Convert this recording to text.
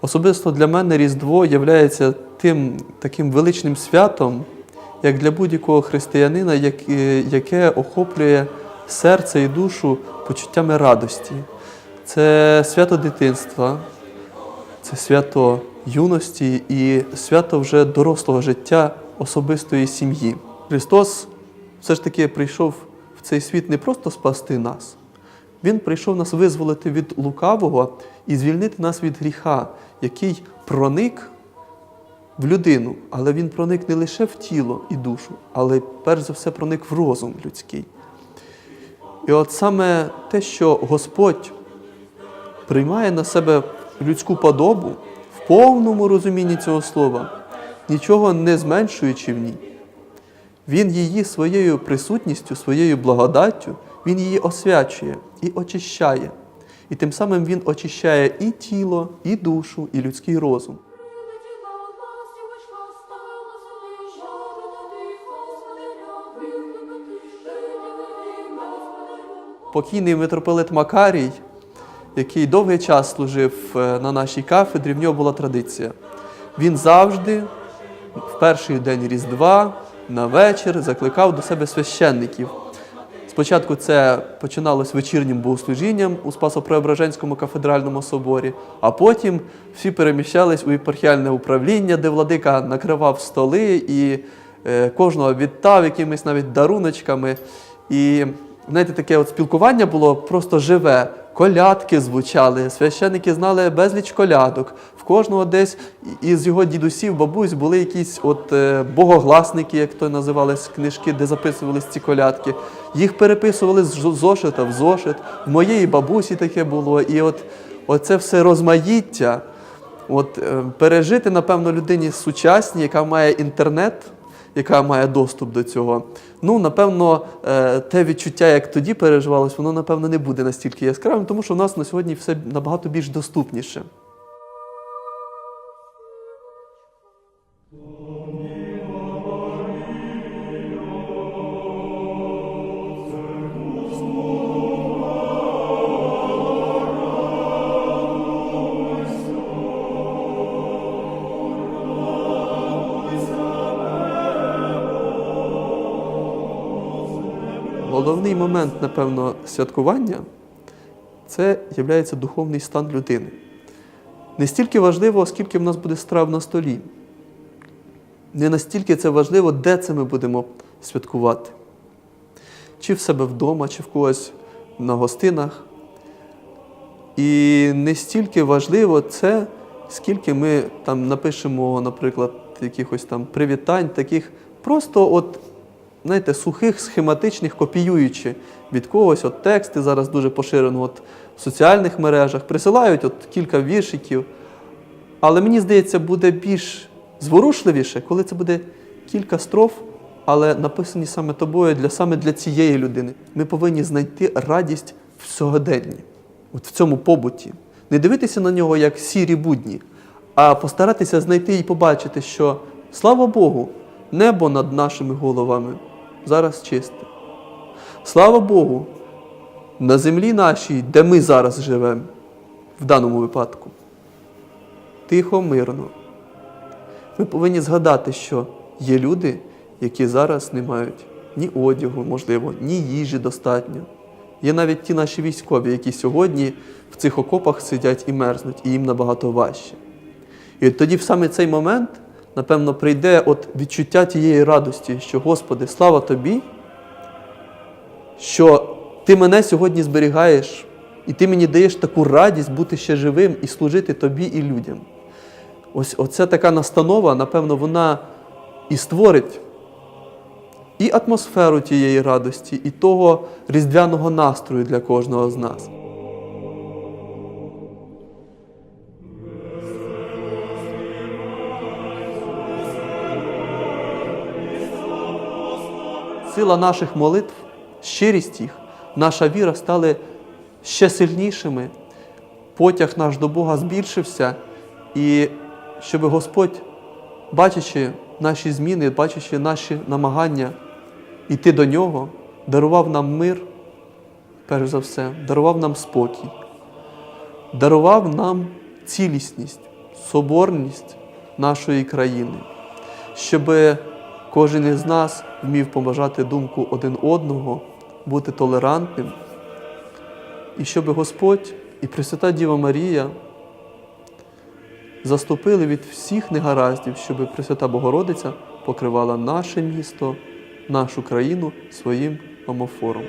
Особисто для мене Різдво є тим таким величним святом, як для будь-якого християнина, е, яке охоплює серце і душу почуттями радості. Це свято дитинства, це свято юності і свято вже дорослого життя особистої сім'ї. Христос все ж таки прийшов в цей світ не просто спасти нас, Він прийшов нас визволити від лукавого і звільнити нас від гріха, який проник в людину, але він проник не лише в тіло і душу, але перш за все проник в розум людський. І от саме те, що Господь приймає на себе людську подобу в повному розумінні цього слова, нічого не зменшуючи в ній. Він її своєю присутністю, своєю благодаттю, він її освячує і очищає. І тим самим він очищає і тіло, і душу, і людський розум. Покійний митрополит Макарій, який довгий час служив е, на нашій кафедрі, в нього була традиція. Він завжди в перший день Різдва на вечір закликав до себе священників. Спочатку це починалось вечірнім богослужінням у Спасо-Преображенському кафедральному соборі, а потім всі переміщались у єпархіальне управління, де владика накривав столи і е, кожного вітав якимись навіть даруночками. І знаєте, таке от спілкування було просто живе. Колядки звучали, священники знали безліч колядок. В кожного десь із його дідусів, бабусь були якісь от е, богогласники, як то називались книжки, де записувались ці колядки. Їх переписували з зошита в зошит. В моєї бабусі таке було. І от оце все розмаїття. От е, пережити, напевно, людині сучасній, яка має інтернет, яка має доступ до цього. Ну, напевно, е, те відчуття, як тоді переживалось, воно, напевно, не буде настільки яскравим, тому що в нас на сьогодні все набагато більш доступніше. Головний момент, напевно, святкування це є духовний стан людини. Не стільки важливо, скільки в нас буде страв на столі. Не настільки це важливо, де це ми будемо святкувати. Чи в себе вдома, чи в когось на гостинах. І не стільки важливо це, скільки ми там напишемо, наприклад, якихось там привітань, таких просто от знаєте, сухих, схематичних, копіюючи від когось от тексти зараз дуже поширено от в соціальних мережах, присилають от кілька віршиків. Але мені здається, буде більш зворушливіше, коли це буде кілька строф, але написані саме тобою для саме для цієї людини. Ми повинні знайти радість в сьогоденні, от в цьому побуті. Не дивитися на нього як сірі будні, а постаратися знайти і побачити, що слава Богу, небо над нашими головами зараз чисте. Слава Богу, на землі нашій, де ми зараз живемо, в даному випадку. Тихо, мирно. Ми повинні згадати, що є люди, які зараз не мають ні одягу, можливо, ні їжі достатньо. Є навіть ті наші військові, які сьогодні в цих окопах сидять і мерзнуть, і їм набагато важче. І тоді в саме цей момент, напевно, прийде от відчуття тієї радості, що Господи, слава Тобі, що Ти мене сьогодні зберігаєш, і Ти мені даєш таку радість бути ще живим і служити Тобі і людям. Ось оця така настанова, напевно, вона і створить і атмосферу тієї радості, і того різдвяного настрою для кожного з нас. Сила наших молитв, щирість їх, наша віра стали ще сильнішими. Потяг наш до Бога збільшився, і щоб Господь, бачачи наші зміни, бачачи наші намагання йти до Нього, дарував нам мир, перш за все, дарував нам спокій, дарував нам цілісність, соборність нашої країни, щоб кожен із нас вмів поважати думку один одного, бути толерантним, і щоб Господь і Пресвята Діва Марія заступили від всіх негараздів, щоб Пресвята Богородиця покривала наше місто, нашу країну своїм омофором.